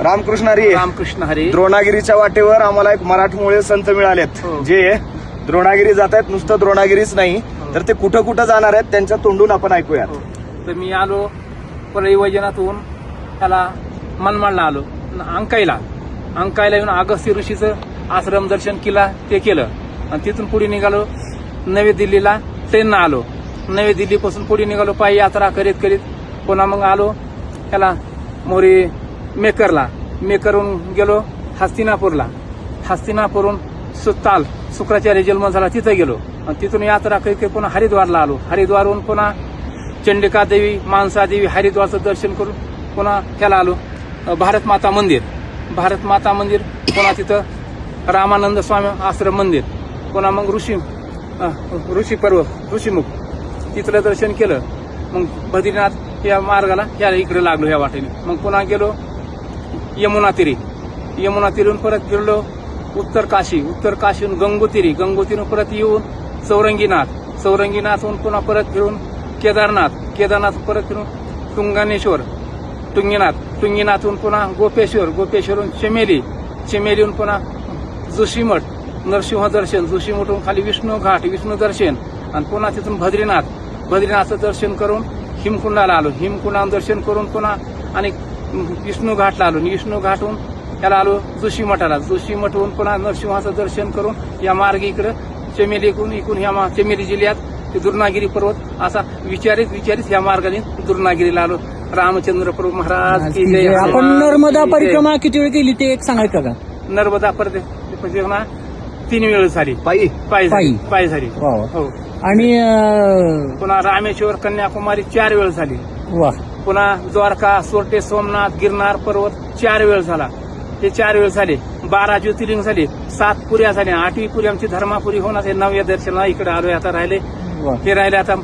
रामकृष्ण हरी. रामकृष्ण हरी. द्रोणागिरीच्या वाटेवर आम्हाला एक मराठमोळे संत मिळालेत. हो. जे द्रोणागिरी जात आहेत नुसतं द्रोणागिरीच नाही. तर ते कुठं कुठं जाणार आहेत त्यांच्या तोंडून आपण ऐकूयात. हो. तर मी आलो परळी वैजनाथहून. त्याला मनमाडला आलो. न अंकाईला. अंकाईला येऊन अगस्त्य ऋषीचं आश्रम दर्शन केला ते केलं. आणि तिथून पुढे निघालो नवी दिल्लीला. ट्रेननं आलो. नवी दिल्लीपासून पुढे निघालो पायी यात्रा करीत करीत पुन्हा मग आलो. त्याला मोरी मेकरला. मेकरहून गेलो हस्तिनापूरला. हस्तिनापूरहून सुताल शुक्राचार्य जन्म झाला तिथं गेलो. आणि तिथून यात्रा करीत पुन्हा हरिद्वारला आलो. हरिद्वारहून पुन्हा चंडिका देवी मानसा देवी हरिद्वारचं दर्शन करून पुन्हा त्याला आलो. भारत माता मंदिर. भारत माता मंदिर पुन्हा तिथं रामानंद स्वामी आश्रम मंदिर. पुन्हा मग ऋषी ऋषी पर्वत ऋषीमुख. तिथलं दर्शन केलं. मग बद्रीनाथ या मार्गाला या इकडे लागलो या वाटेने. मग पुन्हा गेलो यमुना तिरी. यमुना परत गेलो उत्तर काशी. उत्तर काशीहून गंगोतिरी गंगोतिरीहून परत येऊन चौरंगीनाथ. चौरंगीनाथहून पुन्हा परत फिरून केदारनाथ. केदारनाथ परत फिरून तुंगानेश्वर. तुंगीनाथ. टुंगीनाथहून पुन्हा गोपेश्वर. गोपेश्वरहून चमेली. चमेलीहून पुन्हा जोशीमठ. नरसिंह दर्शन जोशीमठहून खाली विष्णू घाट विष्णू दर्शन. आणि पुन्हा तिथून बद्रीनाथ. बद्रीनाथचं दर्शन करून हिमकुंडाला आलो. हिमकुंडाला दर्शन करून पुन्हा आणि विष्णू घाटला आलो आणि विष्णू घाटहून त्याला आलो जोशी मठाला. जोशी मठहून पुन्हा नरसिंहाचं दर्शन करून या मार्गे इकडं चमेली इकडून इकडून ह्या चमेली जिल्ह्यात दुर्नागिरी पर्वत असा विचारित विचारित या मार्गाने दुर्नागिरीला आलो रामचंद्र प्रभू महाराज की जय. आपण नर्मदा. परिक्रमा किती वेळ केली ते एक सांगायचं का? नर्मदा परिक्रमा तीन वेळ झाली. पायी. पाय झाली. पायी. झाली. हो. आणि पुन्हा रामेश्वर कन्याकुमारी चार वेळ झाली. वा पुन्हा द्वारका सोरटे सोमनाथ गिरनार पर्वत चार वेळ झाला. हे चार वेळ झाले. बारा ज्योतिर्लिंग झाले. सात पुऱ्या झाल्या आठवी पुरी आमची धर्मापुरी होणार हे नवव्या दर्शना इकडे आलोय आता राहिले. हे राहिले आता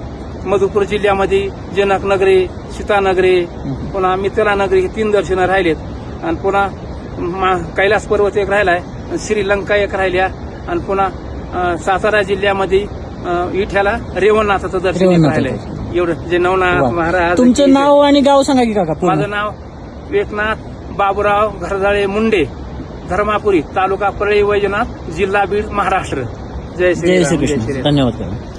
मधुपूर जिल्ह्यामध्ये जनकनगरी सीतानगरी पुन्हा मिथिलानगरी हे तीन दर्शनं राहिलेत. आणि पुन्हा मा- कैलास पर्वत एक राहिलाय. श्रीलंका एक राहिल्या. आणि पुन्हा सातारा जिल्ह्यामध्ये विठ्याला रेवणनाथाचं दर्शन एक. राहिलंय. एवढं जे नवनाथ. महाराज तुमचं नाव आणि गाव सांगा की काका पूर्ण. माझं नाव एकनाथ बाबुराव घरजाळे मुंडे धर्मापुरी तालुका परळी वैजनाथ जिल्हा बीड महाराष्ट्र जय जय श्रीराम श्रीकृष्ण धन्यवाद काका